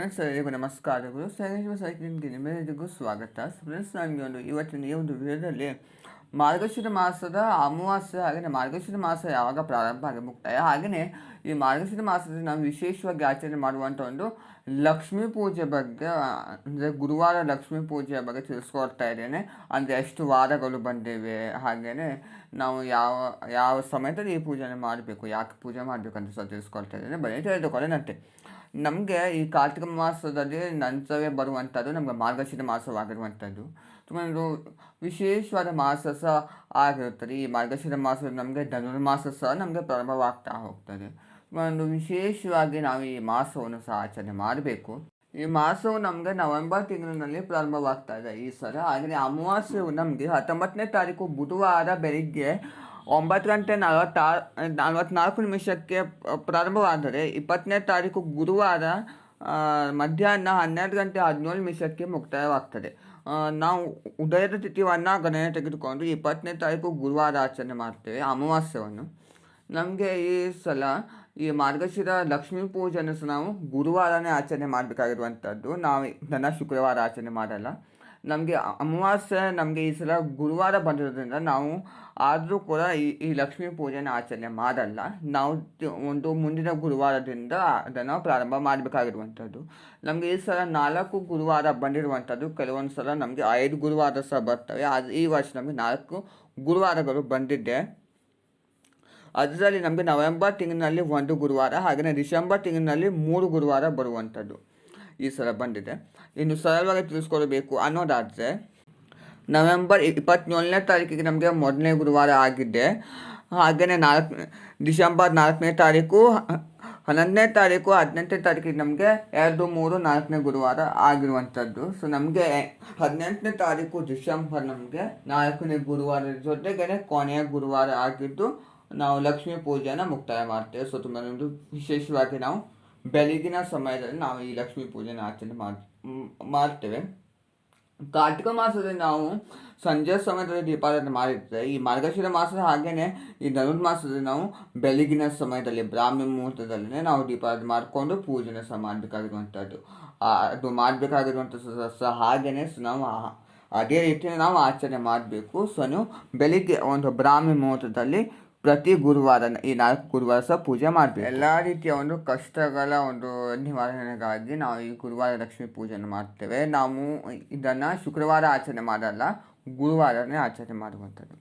Friends ಎಲ್ಲರಿಗೂ ನಮಸ್ಕಾರಗಳು ಸೈಲೇಶ್ವರ ಸೈಕ್ಲಿಂಗ್ಗೆ ನಿಮ್ಮೆಲ್ಲರಿಗೂ ಸ್ವಾಗತ ಫ್ರೆಂಡ್ಸ್ ನನಗೆ ಒಂದು ಇವತ್ತಿನ ಈ ಒಂದು ವಿಡಿಯೋದಲ್ಲಿ ಮಾರ್ಗಶಿರ ಮಾಸದ ಅಮಾವಾಸ್ಯೆ ಹಾಗೆಯೇ ಮಾರ್ಗಶಿರ ಮಾಸ ಯಾವಾಗ ಪ್ರಾರಂಭ ಆಗಿ ಮುಕ್ತಾಯ ಹಾಗೆಯೇ ಈ ಮಾರ್ಗಶಿರ ಮಾಸದಲ್ಲಿ ನಾವು ವಿಶೇಷವಾಗಿ ಆಚರಣೆ ಮಾಡುವಂಥ ಒಂದು ಲಕ್ಷ್ಮೀ ಪೂಜೆ ಬಗ್ಗೆ, ಅಂದರೆ ಗುರುವಾರ ಲಕ್ಷ್ಮೀ ಪೂಜೆಯ ಬಗ್ಗೆ ತಿಳಿಸ್ಕೊಡ್ತಾ ಇದ್ದೇನೆ. ಅಂದರೆ ಎಷ್ಟು ವಾರಗಳು ಬಂದಿವೆ ಹಾಗೆಯೇ ನಾವು ಯಾವ ಯಾವ ಸಮಯದಲ್ಲಿ ಈ ಪೂಜೆನ ಮಾಡಬೇಕು, ಯಾಕೆ ಪೂಜೆ ಮಾಡಬೇಕು ಅಂತ ಸಹ ತಿಳಿಸ್ಕೊಡ್ತಾ ಇದ್ದೇನೆ. ಬನ್ನಿ ತಿಳಿದುಕೊಳ್ಳೋಣಂತೆ ನಮಗೆ ಈ ಕಾರ್ತಿಕ ಮಾಸದಲ್ಲಿ ನಂತರವೇ ಬರುವಂಥದ್ದು, ನಮಗೆ ಮಾರ್ಗಶಿರ ಮಾಸವಾಗಿರುವಂಥದ್ದು. ತುಂಬ ಒಂದು ವಿಶೇಷವಾದ ಮಾಸ ಸಹ ಆಗಿರುತ್ತದೆ. ಈ ಮಾರ್ಗಶಿರ ಮಾಸ ನಮಗೆ ಧನುರ್ಮಾಸ ಸಹ ನಮಗೆ ಪ್ರಾರಂಭವಾಗ್ತಾ ಹೋಗ್ತದೆ. ಒಂದು ವಿಶೇಷವಾಗಿ ನಾವು ಈ ಮಾಸವನ್ನು ಸಹ ಆಚರಣೆ ಮಾಡಬೇಕು. ಈ ಮಾಸವು ನಮಗೆ ನವೆಂಬರ್ ತಿಂಗಳಿನಲ್ಲಿ ಪ್ರಾರಂಭವಾಗ್ತಾ ಇದೆ ಈ ಸಲ. ಆದರೆ ಅಮಾವಾಸ್ಯವು ನಮಗೆ ಹತ್ತೊಂಬತ್ತನೇ ತಾರೀಕು ಬುಧವಾರ ಬೆಳಿಗ್ಗೆ ಒಂಬತ್ತು ಗಂಟೆ ನಲವತ್ತಾರು ನಲವತ್ತ್ನಾಲ್ಕು ನಿಮಿಷಕ್ಕೆ ಪ್ರಾರಂಭವಾದರೆ ಇಪ್ಪತ್ತನೇ ತಾರೀಕು ಗುರುವಾರ ಮಧ್ಯಾಹ್ನ ಹನ್ನೆರಡು ಗಂಟೆ ಹದಿನೇಳು ನಿಮಿಷಕ್ಕೆ ಮುಕ್ತಾಯವಾಗ್ತದೆ. ನಾವು ಉದಯದ ತಿಥಿಯನ್ನು ಗಣನೆ ತೆಗೆದುಕೊಂಡು ಇಪ್ಪತ್ತನೇ ತಾರೀಕು ಗುರುವಾರ ಆಚರಣೆ ಮಾಡ್ತೇವೆ ಅಮಾವಾಸ್ಯವನ್ನು ನಮಗೆ ಈ ಸಲ ಈ ಮಾರ್ಗಶಿರ ಲಕ್ಷ್ಮೀ ಪೂಜೆಯನ್ನು ಸಹ ನಾವು ಗುರುವಾರನೇ ಆಚರಣೆ ಮಾಡಬೇಕಾಗಿರುವಂಥದ್ದು. ನಾವು ನನ್ನ ಶುಕ್ರವಾರ ಆಚರಣೆ ಮಾಡಲ್ಲ. ನಮಗೆ ಅಮಾವಾಸ್ಯೆ ನಮಗೆ ಈ ಸಲ ಗುರುವಾರ ಬಂದಿರೋದ್ರಿಂದ ನಾವು ಆದರೂ ಕೂಡ ಈ ಈ ಲಕ್ಷ್ಮೀ ಪೂಜೆನ ಆಚರಣೆ ಮಾಡಲ್ಲ. ನಾವು ಒಂದು ಮುಂದಿನ ಗುರುವಾರದಿಂದ ಅದನ್ನು ಪ್ರಾರಂಭ ಮಾಡಬೇಕಾಗಿರುವಂಥದ್ದು. ನಮಗೆ ಈ ಸಲ ನಾಲ್ಕು ಗುರುವಾರ ಬಂದಿರುವಂಥದ್ದು. ಕೆಲವೊಂದು ಸಲ ನಮಗೆ ಐದು ಗುರುವಾರ ಸಹ ಬರ್ತವೆ. ಅದು ಈ ವರ್ಷ ನಮಗೆ ನಾಲ್ಕು ಗುರುವಾರಗಳು ಬಂದಿದ್ದೆ ಅದರಲ್ಲಿ ನಮಗೆ ನವೆಂಬರ್ ತಿಂಗಳಿನಲ್ಲಿ ಒಂದು ಗುರುವಾರ ಹಾಗೆಯೇ ಡಿಸೆಂಬರ್ ತಿಂಗಳಿನಲ್ಲಿ ಮೂರು ಗುರುವಾರ ಬರುವಂಥದ್ದು. ಈ ಸಲ ಬಂದಿದೆ. ಇನ್ನು ಸರಳವಾಗಿ ತಿಳಿಸ್ಕೊಳ್ಬೇಕು ಅನ್ನೋದಾದರೆ, ನವೆಂಬರ್ ಇಪ್ಪತ್ತೇಳನೇ ತಾರೀಕಿಗೆ ನಮಗೆ ಮೊದಲನೇ ಗುರುವಾರ ಆಗಿದೆ. ಹಾಗೆಯೇ ನಾಲ್ಕು, ಡಿಸೆಂಬರ್ ನಾಲ್ಕನೇ ತಾರೀಕು, ಹನ್ನೊಂದನೇ ತಾರೀಕು, ಹದಿನೆಂಟನೇ ತಾರೀಕಿಗೆ ನಮಗೆ ಎರಡು, ಮೂರು, ನಾಲ್ಕನೇ ಗುರುವಾರ ಆಗಿರುವಂಥದ್ದು. ಸೊ ನಮಗೆ ಹದಿನೆಂಟನೇ ತಾರೀಕು ಡಿಸೆಂಬರ್ ನಮಗೆ ನಾಲ್ಕನೇ ಗುರುವಾರ ಜೊತೆಗೇ ಕೊನೆಯ ಗುರುವಾರ ಆಗಿದ್ದು, ನಾವು ಲಕ್ಷ್ಮೀ ಪೂಜೆಯನ್ನು ಮುಕ್ತಾಯ ಮಾಡ್ತೇವೆ. ಸೊ ತುಂಬ ವಿಶೇಷವಾಗಿ ನಾವು ಬೆಳಗಿನ ಸಮಯದಲ್ಲಿ ನಾವು ಈ ಲಕ್ಷ್ಮೀ ಪೂಜೆನ ಆಚರಣೆ ಮಾಡ್ತೇವೆ. ಕಾರ್ತಿಕ ಮಾಸದಲ್ಲಿ ನಾವು ಸಂಜೆ ಸಮಯದಲ್ಲಿ ದೀಪಾರಾಧನೆ ಮಾಡಿರ್ತೇವೆ. ಈ ಮಾರ್ಗಶಿರ ಮಾಸ ಹಾಗೆಯೇ ಈ ಧನುರ್ಮಾಸದಲ್ಲಿ ನಾವು ಬೆಳಗಿನ ಸಮಯದಲ್ಲಿ ಬ್ರಾಹ್ಮಿ ಮುಹೂರ್ತದಲ್ಲೇ ನಾವು ದೀಪಾರಾಧನೆ ಮಾಡಿಕೊಂಡು ಪೂಜೆನ ಸಹ ಮಾಡಬೇಕಾಗಿರುವಂಥದ್ದು. ಅದು ಮಾಡಬೇಕಾಗಿರುವಂಥ ಸಹ ಹಾಗೆಯೇ ನಾವು ಅದೇ ರೀತಿ ನಾವು ಆಚರಣೆ ಮಾಡಬೇಕು. ಸೊ ನೀವು ಬೆಳಿಗ್ಗೆ ಒಂದು ಬ್ರಾಹ್ಮಿ ಮುಹೂರ್ತದಲ್ಲಿ ಪ್ರತಿ ಗುರುವಾರ ಈ ನಾಲ್ಕು ಗುರುವಾರ ಸಹ ಪೂಜೆ ಮಾಡಬೇಕು. ಎಲ್ಲ ರೀತಿಯ ಒಂದು ಕಷ್ಟಗಳ ಒಂದು ನಿವಾರಣೆಗಾಗಿ ನಾವು ಈ ಗುರುವಾರ ಲಕ್ಷ್ಮಿ ಪೂಜೆಯನ್ನು ಮಾಡ್ತೇವೆ. ನಾವು ಇದನ್ನು ಶುಕ್ರವಾರ ಆಚರಣೆ ಮಾಡಲ್ಲ, ಗುರುವಾರನೇ ಆಚರಣೆ ಮಾಡುವಂಥದ್ದು.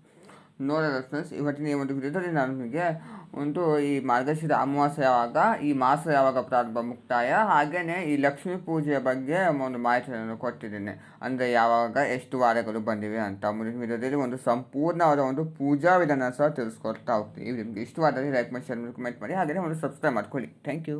ನೋಡೋಣ ಫ್ರೆಂಡ್ಸ್ ಇವತ್ತಿನ ಈ ಒಂದು ವಿಡಿಯೋದಲ್ಲಿ ನಾನು ನಿಮಗೆ ಒಂದು ಈ ಮಾರ್ಗಶಿರ ಅಮಾವಾಸ್ಯೆ ಯಾವಾಗ? ಈ ಮಾಸ ಯಾವಾಗ ಪ್ರಾರಂಭ? ಮುಕ್ತಾಯ? ಹಾಗೆಯೇ ಈ ಲಕ್ಷ್ಮೀ ಪೂಜೆಯ ಬಗ್ಗೆ ಒಂದು ಮಾಹಿತಿಯನ್ನು ಕೊಟ್ಟಿದ್ದೇನೆ. ಅಂದರೆ ಯಾವಾಗ ಎಷ್ಟು ವಾರಗಳು ಬಂದಿವೆ ಅಂತ ಮುಂದಿನ ಒಂದು ಸಂಪೂರ್ಣವಾದ ಒಂದು ಪೂಜಾ ವಿಧಾನ ಸಹ ತಿಳಿಸ್ಕೊಡ್ತಾ ಹೋಗ್ತೀವಿ ನಿಮಗೆ ಇಷ್ಟವಾದಲ್ಲಿ ಲೈಕ್ ಮಾಡಿ, ಶೇರ್ ಮಾಡಿ ಕಮೆಂಟ್ ಮಾಡಿ ಹಾಗೆಯೇ ಒಂದು ಸಬ್ಸ್ಕ್ರೈಬ್ ಮಾಡ್ಕೊಳ್ಳಿ. Thank you